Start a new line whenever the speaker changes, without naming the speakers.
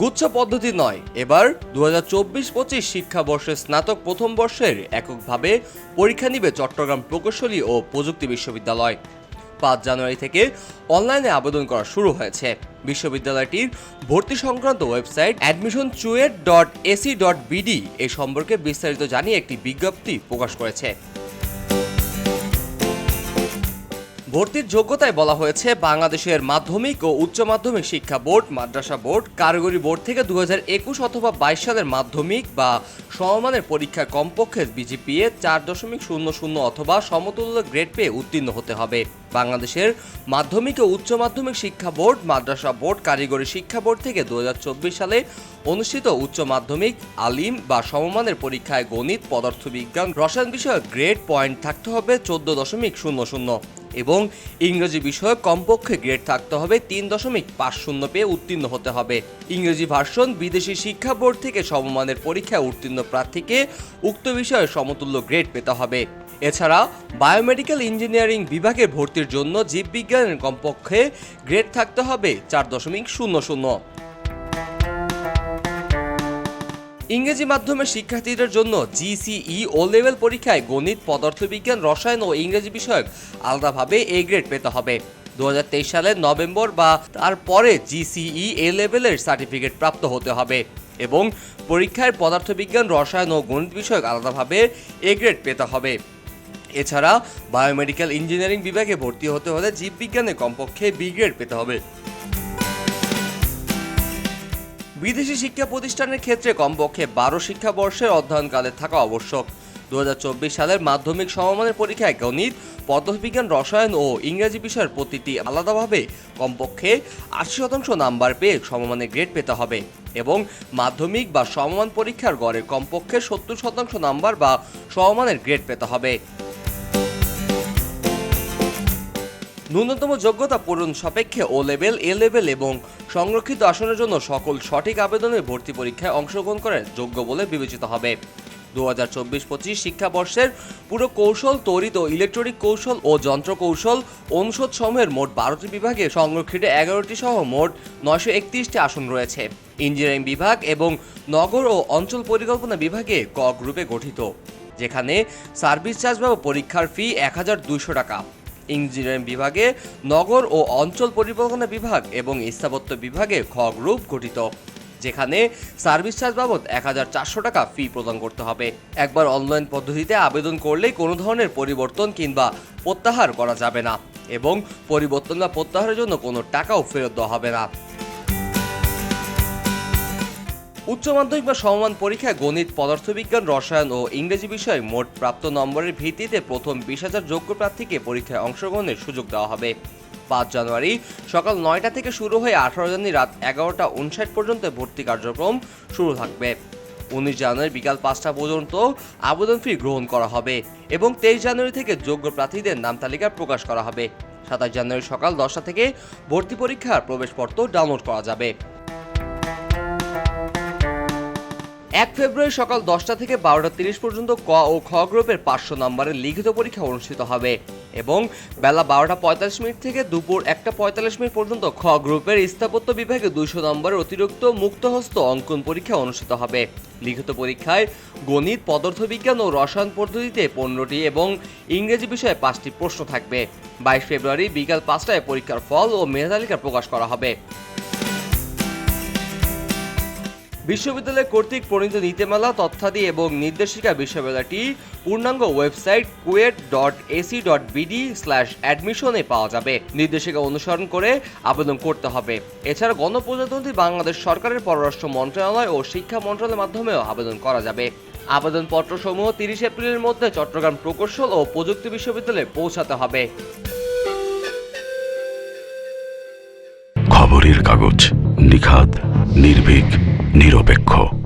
গুচ্ছ পদ্ধতি নয়। এবার দু হাজার চব্বিশ পঁচিশ শিক্ষাবর্ষের স্নাতক প্রথম বর্ষের এককভাবে পরীক্ষা নিবে চট্টগ্রাম প্রকৌশলী ও প্রযুক্তি বিশ্ববিদ্যালয়। পাঁচ জানুয়ারি থেকে অনলাইনে আবেদন করা শুরু হয়েছে। বিশ্ববিদ্যালয়টির ভর্তি সংক্রান্ত website admission CUET dot A C dot B সম্পর্কে বিস্তারিত জানিয়ে একটি বিজ্ঞপ্তি প্রকাশ করেছে। ভর্তির যোগ্যতায় বলা হয়েছে বাংলাদেশের মাধ্যমিক ও উচ্চ মাধ্যমিক শিক্ষা বোর্ড, মাদ্রাসা বোর্ড, কারিগরি বোর্ড থেকে দু একুশ অথবা বাইশ সালের মাধ্যমিক বা সমমানের পরীক্ষার কমপক্ষে বিজিপিএ চার দশমিক শূন্য শূন্য অথবা সমতুল্য গ্রেড পেয়ে উত্তীর্ণ হতে হবে। বাংলাদেশের মাধ্যমিক ও উচ্চ মাধ্যমিক শিক্ষা বোর্ড, মাদ্রাসা বোর্ড, কারিগরি শিক্ষা বোর্ড থেকে দু হাজার চব্বিশ সালে অনুষ্ঠিত উচ্চ মাধ্যমিক, আলিম বা সমমানের পরীক্ষায় গণিত, পদার্থবিজ্ঞান, রসায়ন বিষয়ক গ্রেড পয়েন্ট থাকতে হবে চোদ্দ দশমিক শূন্য শূন্য। এবং ইংরেজি বিষয়ে কমপক্ষে গ্রেড থাকতে হবে তিন দশমিক পাঁচ শূন্য পেয়ে উত্তীর্ণ হতে হবে। ইংরেজি ভার্সন বিদেশি শিক্ষা বোর্ড থেকে সমমানের পরীক্ষায় উত্তীর্ণ প্রার্থীকে উক্ত বিষয়ে সমতুল্য গ্রেড পেতে হবে। এছাড়া বায়োমেডিক্যাল ইঞ্জিনিয়ারিং বিভাগে ভর্তির জন্য জীববিজ্ঞানের কমপক্ষে গ্রেড থাকতে হবে চার দশমিক শূন্য শূন্য। ইংরেজি মাধ্যমের শিক্ষার্থীদের জন্য জিসিই ও লেভেল পরীক্ষায় গণিত, পদার্থবিজ্ঞান, রসায়ন ও ইংরেজি বিষয়ক আলাদাভাবে এ গ্রেড পেতে হবে। দু হাজার তেইশ সালের নভেম্বর বা তারপরে জিসিই এ লেভেলের সার্টিফিকেট প্রাপ্ত হতে হবে এবং পরীক্ষায় পদার্থবিজ্ঞান, রসায়ন ও গণিত বিষয়ক আলাদাভাবে এ গ্রেড পেতে হবে। এছাড়া বায়োমেডিক্যাল ইঞ্জিনিয়ারিং বিভাগে ভর্তি হতে হলে জীববিজ্ঞানে কমপক্ষে বি গ্রেড পেতে হবে। বিদেশি শিক্ষা প্রতিষ্ঠানের ক্ষেত্রে কমপক্ষে বারো শিক্ষাবর্ষের অধ্যয়নকালে থাকা আবশ্যক। দু হাজার চব্বিশ সালের মাধ্যমিক সমমানের পরীক্ষায় গণিত, পদার্থবিজ্ঞান, রসায়ন ও ইংরেজি বিষয়ের প্রতিটি আলাদাভাবে কমপক্ষে আশি শতাংশ নাম্বার পেয়ে সমমানের গ্রেড পেতে হবে এবং মাধ্যমিক বা সমমান পরীক্ষার গড়ে কমপক্ষে সত্তর শতাংশ নাম্বার বা সমমানের গ্রেড পেতে হবে। ন্যূনতম যোগ্যতা পূরণ সাপেক্ষে ও লেভেল এ লেভেল এবং সংরক্ষিত আসনের জন্য সকল সঠিক আবেদনের ভর্তি পরীক্ষায় অংশগ্রহণ করার যোগ্য বলে বিবেচিত হবে। দু হাজার চব্বিশ পঁচিশ শিক্ষাবর্ষের পুরো কৌশল তড়িৎ ও ইলেকট্রনিক কৌশল ও যন্ত্র কৌশল অনুষদ সমূহের মোট বারোটি বিভাগে সংরক্ষিত এগারোটি সহ মোট নয়শো একত্রিশটি আসন রয়েছে। ইঞ্জিনিয়ারিং বিভাগ এবং নগর ও অঞ্চল পরিকল্পনা বিভাগে ক গ্রুপে গঠিত, যেখানে সার্ভিস চার্জ বা পরীক্ষার ফি এক হাজার দুইশো টাকা। ইঞ্জিনিয়ারিং বিভাগে নগর ও অঞ্চল পরিকল্পনা বিভাগ এবং স্থাপত্য বিভাগে খ গ্রুপ গঠিত, যেখানে সার্ভিস চার্জ বাবদ এক হাজার চারশো টাকা ফি প্রদান করতে হবে। একবার অনলাইন পদ্ধতিতে আবেদন করলেই কোনো ধরনের পরিবর্তন কিংবা প্রত্যাহার করা যাবে না এবং পরিবর্তন বা প্রত্যাহারের জন্য কোনো টাকাও ফেরত দেওয়া হবে না। উচ্চ মাধ্যমিক বা সমমান পরীক্ষায় গণিত, পদার্থবিজ্ঞান, রসায়ন ও ইংরেজি বিষয়ে মোট প্রাপ্ত নম্বরের ভিত্তিতে প্রথম বিশ হাজার যোগ্য প্রার্থীকে পরীক্ষায় অংশগ্রহণের সুযোগ দেওয়া হবে। পাঁচ জানুয়ারি সকাল নয়টা থেকে শুরু হয়ে আঠারো জানুয়ারি রাত এগারোটা উনষাট পর্যন্ত ভর্তি কার্যক্রম শুরু থাকবে। উনিশ জানুয়ারি বিকাল পাঁচটা পর্যন্ত আবেদন ফি গ্রহণ করা হবে এবং তেইশ জানুয়ারি থেকে যোগ্য প্রার্থীদের নাম তালিকা প্রকাশ করা হবে। সাতাশ জানুয়ারি সকাল দশটা থেকে ভর্তি পরীক্ষার প্রবেশপত্র ডাউনলোড করা যাবে। এক ফেব্রুয়ারি সকাল দশটা থেকে বারোটা তিরিশ পর্যন্ত ক ও খ গ্রুপের পাঁচশো নম্বরের লিখিত পরীক্ষা অনুষ্ঠিত হবে। এবং বেলা বারোটা পঁয়তাল্লিশ মিনিট থেকে দুপুর একটা পঁয়তাল্লিশ মিনিট পর্যন্ত খ গ্রুপের স্থাপত্য বিভাগে দুইশো নম্বরের অতিরিক্ত মুক্তহস্ত অঙ্কন পরীক্ষা অনুষ্ঠিত হবে। লিখিত পরীক্ষায় গণিত, পদার্থবিজ্ঞান ও রসায়ন পদ্ধতিতে পনেরোটি এবং ইংরেজি বিষয়ে পাঁচটি প্রশ্ন থাকবে। বাইশ ফেব্রুয়ারি বিকাল পাঁচটায় পরীক্ষার ফল ও মেধা তালিকা প্রকাশ করা হবে। বিশ্ববিদ্যালয় কর্তৃক প্রণীত নীতিমালা, তথ্যাদি এবং নির্দেশিকা বিশ্ববিদ্যালয়টি পূর্ণাঙ্গ website KUET dot AC dot BD slash অ্যাডমিশনে পাওয়া যাবে। নির্দেশিকা অনুসরণ করে আবেদন করতে হবে। এছাড়া গণপ্রজাতন্ত্রী বাংলাদেশ সরকারের পররাষ্ট্র মন্ত্রণালয় ও শিক্ষা মন্ত্রণালয়ের মাধ্যমেও আবেদন করা যাবে। আবেদনপত্র সমূহ তিরিশ এপ্রিলের মধ্যে চট্টগ্রাম প্রকৌশল ও প্রযুক্তি বিশ্ববিদ্যালয়ে পৌঁছাতে হবে।
খবরের কাগজ নিখাত নির্ভীক নিরপেক্ষ।